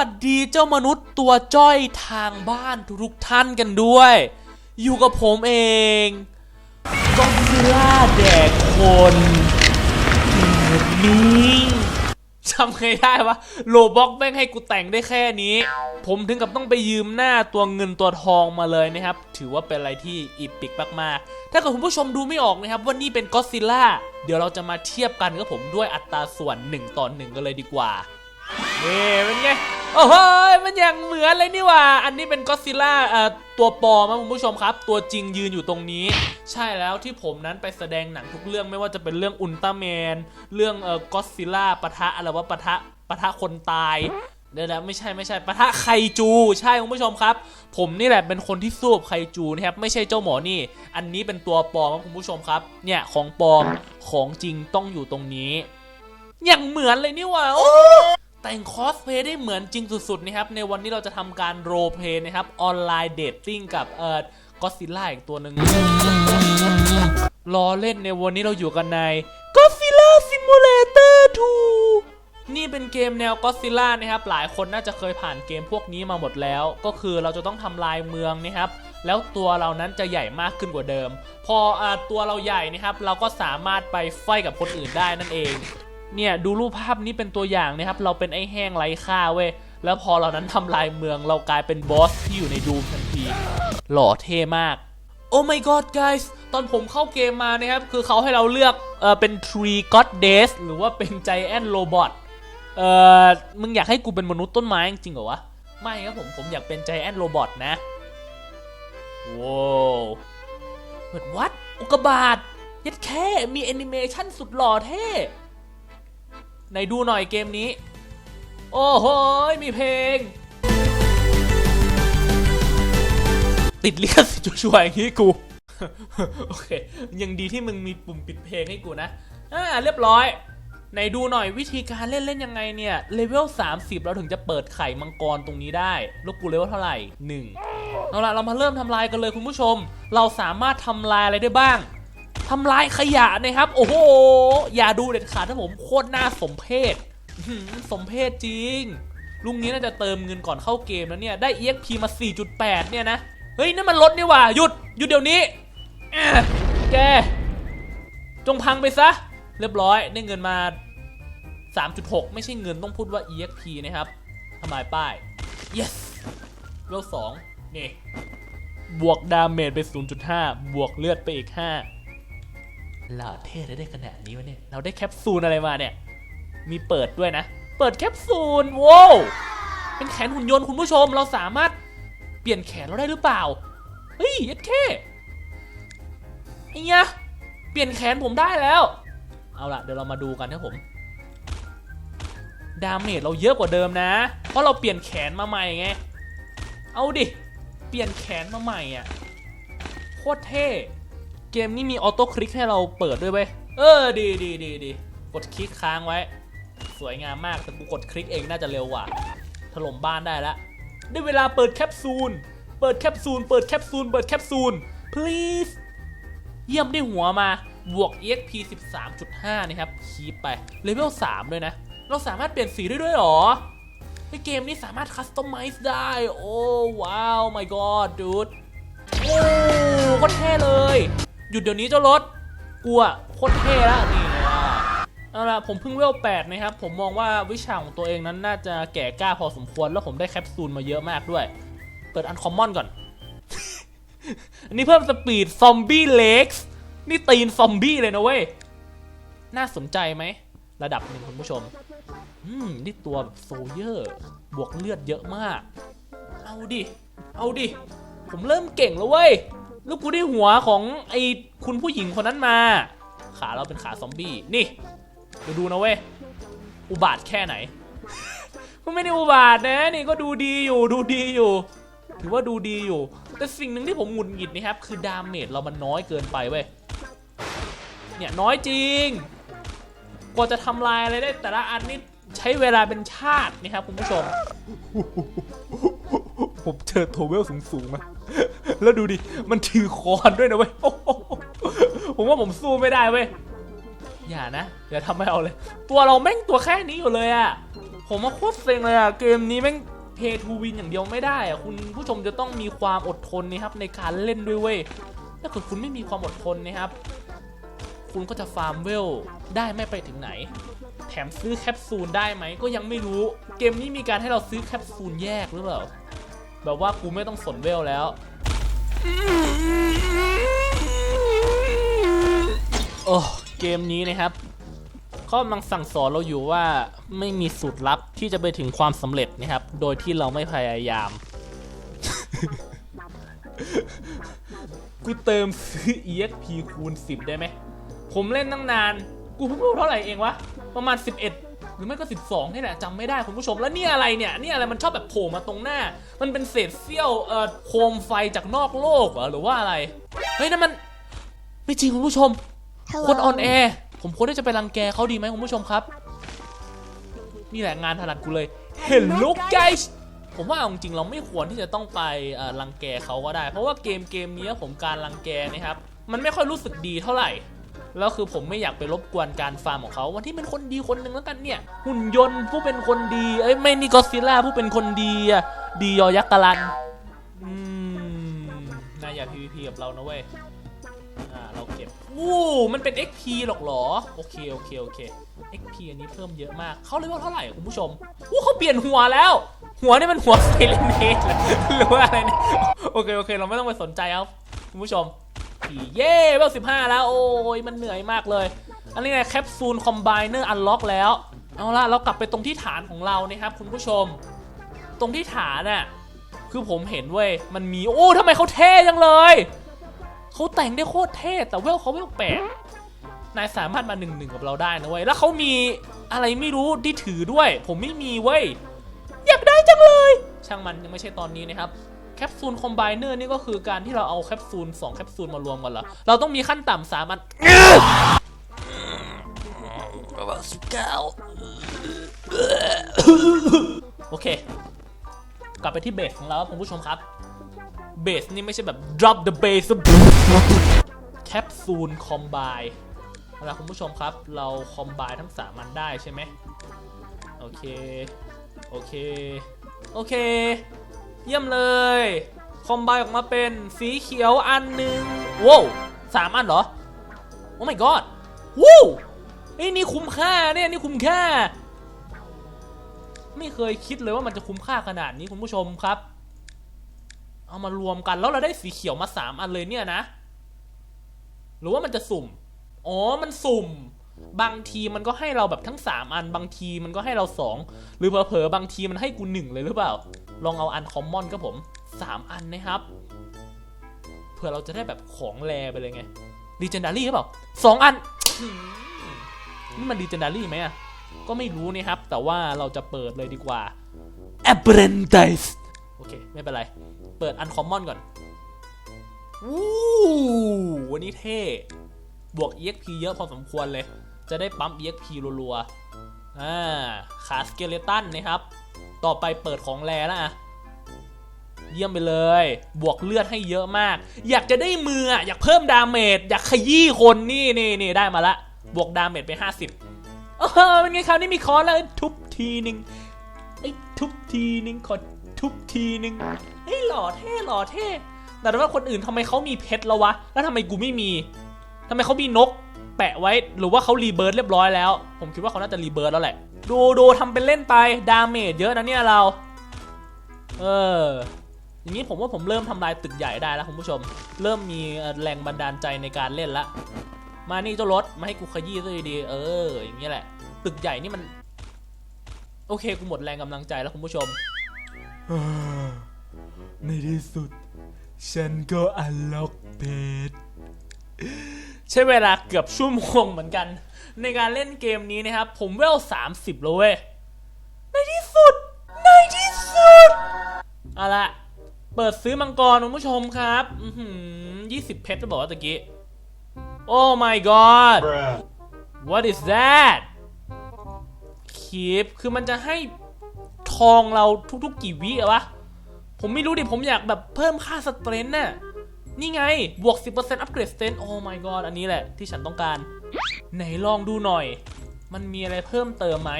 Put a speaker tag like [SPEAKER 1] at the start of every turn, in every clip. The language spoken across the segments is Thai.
[SPEAKER 1] วัสดีเจ้ามนุษย์ตัวจ้อยทางบ้านทุกท่านกันด้วย อยู่กับผมเองก็ซิล่าแดกคนนี้จำไงได้วะโลบ็อกแม่งให้กูแต่งได้แค่นี้ ผมถึงกับต้องไปยืมหน้าตัวเงินตัวทองมาเลยนะครับ ถือว่าเป็นอะไรที่อีปิกมากๆ ถ้าเกิดคุณผู้ชมดูไม่ออกนะครับว่านี่เป็นก็ซิล่าเดี๋ยวเราจะมาเทียบกันกับผมด้วยอัตราส่วน 1 ต่อ 1 กันเลยดีกว่า นี่เป็นไง โอ้โหมันอย่างเหมือนเลยนี่ว่า อันนี้เป็นก็ซิล่าตัวปลอมนะคุณผู้ชมครับ ตัวจริงยืนอยู่ตรงนี้ ใช่แล้วที่ผมนั้นไปแสดงหนังทุกเรื่องไม่ว่าจะเป็นเรื่องอุลตร้าแมน เรื่องเอ่อก็ซิล่าปะทะอะไรว่าปะทะปะทะคนตายเดี๋ยวนะไม่ใช่ไม่ใช่ปะทะไคจูใช่คุณผู้ชมครับ ผมนี่แหละเป็นคนที่สู้กับไคจูนะครับไม่ใช่เจ้าหมอนี่ อันนี้เป็นตัวปลอมครับคุณผู้ชมครับ เนี่ยของปลอมของจริงต้องอยู่ตรงนี้ อย่างเหมือนเลยนี่ว่าโอ้ แต่งคอสเพลย์ได้เหมือนจริงสุดๆนะครับ ในวันนี้เราจะทำการโรเพลย์นะครับ ออนไลน์เดทติ้งกับเอ่อก็ซิล่าอีกตัวหนึ่งรอเล่นในวันนี้เราอยู่กันใน Godzilla Simulator 2นี่เป็นเกมแนว Godzilla นะครับ หลายคนน่าจะเคยผ่านเกมพวกนี้มาหมดแล้ว ก็คือเราจะต้องทำลายเมืองนะครับ แล้วตัวเรานั้นจะใหญ่มากขึ้นกว่าเดิม พออตัวเราใหญ่นะครับ เราก็สามารถไปไฟกับคนอื่นได้นั่นเอง เนี่ยดูรูปภาพนี้เป็นตัวอย่างนะครับ เราเป็นไอ้แห้งไร้ค่าเว้ย แล้วพอเรานั้นทำลายเมืองเรากลายเป็นบอสที่อยู่ในดูมทันที หล่อเท่มาก โอ้ my god guys ตอนผมเข้าเกมมานะครับ คือเขาให้เราเลือกเออเป็น Tree Goddess หรือว่าเป็น Giant Robot เออมึงอยากให้กูเป็นมนุษย์ต้นไม้จริงเหรอวะ ไม่ครับผม ผมอยากเป็น Giant Robot นะว้าวเปิดวัดอุกบาตยัดแค่มีแอนิเมชันสุดหล่อเท่ ไหนดูหน่อยเกมนี้ โอ้โหมีเพลง ติดเลิขสิช่วยๆอย่างนี้กู โอเค ยังดีที่มึงมีปุ่มปิดเพลงให้กูนะ อ่า เรียบร้อยไหนดูหน่อยวิธีการเล่นเล่นยังไงเนี่ยเลเวล30 เราถึงจะเปิดไข่มังกรตรงนี้ได้ลูกกูเลเวลเท่าไหร่ 1 เอาละเรามาเริ่มทำลายกันเลยคุณผู้ชม เราสามารถทำลายอะไรได้บ้าง ทำลายขยะนะครับ โอ้โห อย่าดูเด็ดขาดถ้าผมโคตรน่าสมเพชสมเพชจริง ลุงนี้น่าจะเติมเงินก่อนเข้าเกมแล้วเนี่ย ได้ EXP มา 4.8 เนี่ยนะ เฮ้ย นั่นมันลดนี่ว่าหยุด หยุดเดี๋ยวนี้ แก จงพังไปซะ เรียบร้อย ได้เงินมา 3.6 ไม่ใช่เงินต้องพูดว่า EXP นะครับทำลายป้าย yes เวล2นี่ บวกดาเมจไป 0.5 บวกเลือดไปอีก 5 หล่อเท่ได้ได้ขนาดนี้วะเนี่ย เราได้แคปซูลอะไรมาเนี่ย มีเปิดด้วยนะ เปิดแคปซูลว้าวเป็นแขนหุ่นยนต์คุณผู้ชม เราสามารถเปลี่ยนแขนเราได้หรือเปล่า เฮ้ยยัดแค่ไอ้เนี้ยเปลี่ยนแขนผมได้แล้ว เอาล่ะ เดี๋ยวเรามาดูกันครับผม ดาเมจเราเยอะกว่าเดิมนะ เพราะเราเปลี่ยนแขนมาใหม่ไง เอาดิ เปลี่ยนแขนมาใหม่อะ โคตรเท่ เกมนี้มีออโต้คลิกให้เราเปิดด้วยเว้ย เออดีดีดีดีกดคลิกค้างไว้ สวยงามมากแต่กูกดคลิกเองน่าจะเร็วกว่า ถล่มบ้านได้ล้วได้เวลาเปิดแคปซูล เปิดแคปซูล เปิดแคปซูล เปิดแคปซูล please เยี่ยมได้หัวมา บวก exp 13.5 นะครับ คีบไป เลเวล 3 ด้วยนะ เราสามารถเปลี่ยนสีได้ด้วยหรอ ในเกมนี้สามารถคัสตอมไมซ์ได้ โอ้ว้าว my god dude โอ้โคตรเท่เลย หยุดเดี๋ยวนี้เจ้ารถกลัวโคตรเท่แล้วนี่ไงล่ะเอาล่ะผมเพิ่งเวล8นะครับ ผมมองว่าวิชาของตัวเองนั้นน่าจะแก่กล้าพอสมควร แล้วผมได้แคปซูลมาเยอะมากด้วย เปิดอันคอมมอนก่อน อันนี้เพิ่มสปีดซอมบี้เล็กส์นี่ตีนซอมบี้เลยนะเว้ย น่าสนใจไหม ระดับหนึ่งคุณผู้ชม อืม นี่ตัวแบบโซเยอร์ บวกเลือดเยอะมาก เอาดิ เอาดิ ผมเริ่มเก่งแล้วเว้ย แล้วกูได้หัวของไอ้คุณผู้หญิงคนนั้นมา ขาเราเป็นขาซอมบี้ นี่ดูดูนะเว้ย อุบาทแค่ไหนก็ไม่ได้อุบาทนะ นี่ก็ดูดีอยู่ดูดีอยู่ ถือว่าดูดีอยู่ แต่สิ่งหนึ่งที่ผมหงุดหงิดนะครับ คือดาเมจเรามันน้อยเกินไปเว้ย เนี่ยน้อยจริง กว่าจะทำลายอะไรได้ แต่ละอันนี่ใช้เวลาเป็นชาตินะครับคุณผู้ชม ผมเจอโทเวลสูงๆมา แล้วดูดิ มันถือคอนด้วยนะเว้ยโอ้โหผมว่าผมสู้ไม่ได้เว้ย อย่านะ อย่าทำให้เอาเลย ตัวเราแม่งตัวแค่นี้อยู่เลยอะ ผมว่าโคตรเซ็งเลยอะเกมนี้แม่ง pay to win อย่างเดียวไม่ได้อะคุณผู้ชมจะต้องมีความอดทนนะครับในการเล่นด้วยเว้ย ถ้าเกิดคุณไม่มีความอดทนนะครับ คุณก็จะฟาร์มเวลได้ไม่ไปถึงไหน แถมซื้อแคปซูลได้ไหมก็ยังไม่รู้ เกมนี้มีการให้เราซื้อแคปซูลแยกหรือเปล่า แบบว่ากูไม่ต้องสนเวลแล้ว โอ้ เกมนี้นะครับขากำลังสั่งสอนเราอยู่ว่าไม่มีสูตรลับที่จะไปถึงความสำเร็จนะครับ โดยที่เราไม่พยายาม กูเติมซื้อ EXP คูณ 10 ได้ไหม ผมเล่นตั้งนาน กูเพิ่งรู้เท่าไหร่เองวะ ประมาณ 11 รือไม่ก็ 12 นี่แหละจำไม่ได้คุณผู้ชมแล้วนี่อะไรเนี่ยนี่อะไรมันชอบแบบโผล่มาตรงหน้า มันเป็นเศษเสี้ยวเอ่อโคมไฟจากนอกโลกเหรอหรือว่าอะไรเฮ้ยนั่นมันไม่จริงคุณผู้ชมคนออนแอร์ผมควรที่จะไปรังแกเขาดีไหมคุณผู้ชมครับ นี่แหละงานถนัดกูเลย Hello guys ผมว่าเอาจริงๆเราไม่ควรที่จะต้องไปเอ่อรังแกเขาก็ได้ เพราะว่าเกมเกมนี้ผมการรังแกนะครับ มันไม่ค่อยรู้สึกดีเท่าไหร่ แล้วคือผมไม่อยากไปรบกวนการฟาร์มของเขาวันที่เป็นคนดีคนหนึ่งแล้วกันเนี่ย หุ่นยนต์ผู้เป็นคนดีเอ้ยไม่นี่ก็ซิล่าผู้เป็นคนดีอะดียอยักษ์กะลันอืมนายอย่า PVP กับเรานะเว้ยอ่าเราเก็บวู้มันเป็น XP หรอกหรอโอเคโอเคโอเค XP อันนี้เพิ่มเยอะมากเขาเลเวลเท่าไหร่คุณผู้ชมวู้เขาเปลี่ยนหัวแล้ว หัวนี่มันหัวไซเลนเฮดหรือว่าอะไรเนี่ยโอเคโอเค เราไม่ต้องไปสนใจครับคุณผู้ชม อีเย่เวลสิบห้าแล้ว โอ้ยมันเหนื่อยมากเลย อันนี้ไงแคปซูลคอมไบเนอร์อันล็อกแล้ว เอาละเรากลับไปตรงที่ฐานของเรานะครับคุณผู้ชม ตรงที่ฐานน่ะคือผมเห็นเว้ย มันมี โอ้ทำไมเขาเท่จังเลย เขาแต่งได้โคตรเท่ แต่เวลเขาเวลแปดนายสามารถมาหนึ่งหนึ่งกับเราได้นะเว้ย แล้วเขามีอะไรไม่รู้ที่ถือด้วย ผมไม่มีเว้ย อยากได้จังเลย ช่างมันยังไม่ใช่ตอนนี้นะครับ แคปซูลคอมไบเนอร์นี่ก็คือการที่เราเอาแคปซูล2แคปซูลมารวมกันเหรอ เราต้องมีขั้นต่ำสามอันประมาณสิบเก้าโอเค กลับไปที่เบสของเราครับคุณผู้ชมครับ เบสนี่ไม่ใช่แบบ drop the bass แคปซูลคอมไบเอาล่ะคุณผู้ชมครับ เราคอมไบทั้งสามอันได้ใช่ไหมโอเค โอเค โอเค เยี่ยมเลย คอมไบออกมาเป็นสีเขียวอันหนึ่งว้าวสามอันเหรอ โอ้ my god วู้เอ้นี่คุ้มค่าเนี่ยนี่คุ้มค่า ไม่เคยคิดเลยว่ามันจะคุ้มค่าขนาดนี้คุณผู้ชมครับ เอามารวมกันแล้วเราได้สีเขียวมาสามอันเลยเนี่ยนะ หรือว่ามันจะสุ่ม อ๋อ มันสุ่ม บางทีมันก็ให้เราแบบทั้ง3อัน บางทีมันก็ให้เรา2หรือเผลอๆบางทีมันให้กู1เลยหรือเปล่า ลองเอาอันคอมมอนก็ผม 3 อันนะครับ เพื่อเราจะได้แบบของแรไปเลยไงดีเจนดารี่หรือเปล่าสองอันอืมนี่มันดีเจนดารี่ไหมอะก็ไม่รู้นี่ครับ แต่ว่าเราจะเปิดเลยดีกว่า Apprentice โอเค ไม่เป็นไร เปิดอันคอมมอนก่อนวู้วันนี้เท่ บวก EXP เยอะพอสมควรเลย จะได้ปั๊ม EXP รัวๆ อ่า ขาสเกเลตันนะครับ ต่อไปเปิดของแรแล้วอะเยี่ยมไปเลย บวกเลือดให้เยอะมาก อยากจะได้มืออะอยากเพิ่มดาเมจ อยากขยี้คนนี่นี่นี่ได้มาละ บวกดาเมจไป 50เออเป็นไงคราวนี้มีคอนแล้วทุบทีนึงไอ้ทุบทีนึงขอทุบทีนึงเฮ้ยหล่อเท่หล่อเท่แต่ว่าคนอื่นทำไมเขามีเพชรแล้ววะ แล้วทำไมกูไม่มีทำไมเขามีนก แปะไว้ หรือว่าเขารีเบิร์ดเรียบร้อยแล้ว ผมคิดว่าเขาน่าจะรีเบิร์ดแล้วแหละ ดูดูทำเป็นเล่นไป ดาเมจเยอะนะเนี่ยเรา เออ อย่างนี้ผมว่าผมเริ่มทำลายตึกใหญ่ได้แล้วคุณผู้ชม เริ่มมีแรงบันดาลใจในการเล่นละ มานี่เจ้ารถ มาให้กูขยี้ซะดีๆเออ อย่างนี้แหละ ตึกใหญ่นี่มัน โอเค กูหมดแรงกำลังใจแล้วคุณผู้ชม ในที่สุด ฉันก็อันล็อกเพจ ใช้เวลาเกือบชั่วโมงเหมือนกัน ในการเล่นเกมนี้นะครับ ผมเวล30แล้วเว้ย ในที่สุด ในที่สุด เอาละเปิดซื้อมังกรคุณผู้ชมครับอือหือ20เพชรจะบอกว่าตะกี้โอ้ my god
[SPEAKER 2] Bruh.
[SPEAKER 1] what is that คีปคือมันจะให้ทองเราทุกๆกี่วิอะวะ ผมไม่รู้ดิ ผมอยากแบบเพิ่มค่าสเตรนท์น่ะ นี่ไง บวก 10%อัปเกรดสเตนท์โอ้ my god อันนี้แหละที่ฉันต้องการ ไหนลองดูหน่อย มันมีอะไรเพิ่มเติมไหม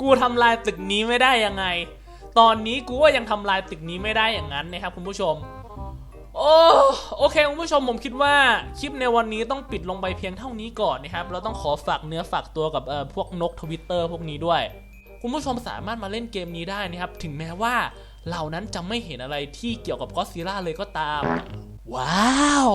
[SPEAKER 1] กูทำลายตึกนี้ไม่ได้ยังไง ตอนนี้กูก็ยังทำลายตึกนี้ไม่ได้อย่างนั้นนะครับคุณผู้ชมโอ้โอเคคุณผู้ชมผมคิดว่าคลิปในวันนี้ต้องปิดลงไปเพียงเท่านี้ก่อนนะครับ เราต้องขอฝากเนื้อฝากตัวกับเอ่อพวกนกทวิตเตอร์พวกนี้ด้วย คุณผู้ชมสามารถมาเล่นเกมนี้ได้นะครับ ถึงแม้ว่า เหล่านั้นจะไม่เห็นอะไรที่เกี่ยวกับก็อดซิล่าเลยก็ตาม ว้าว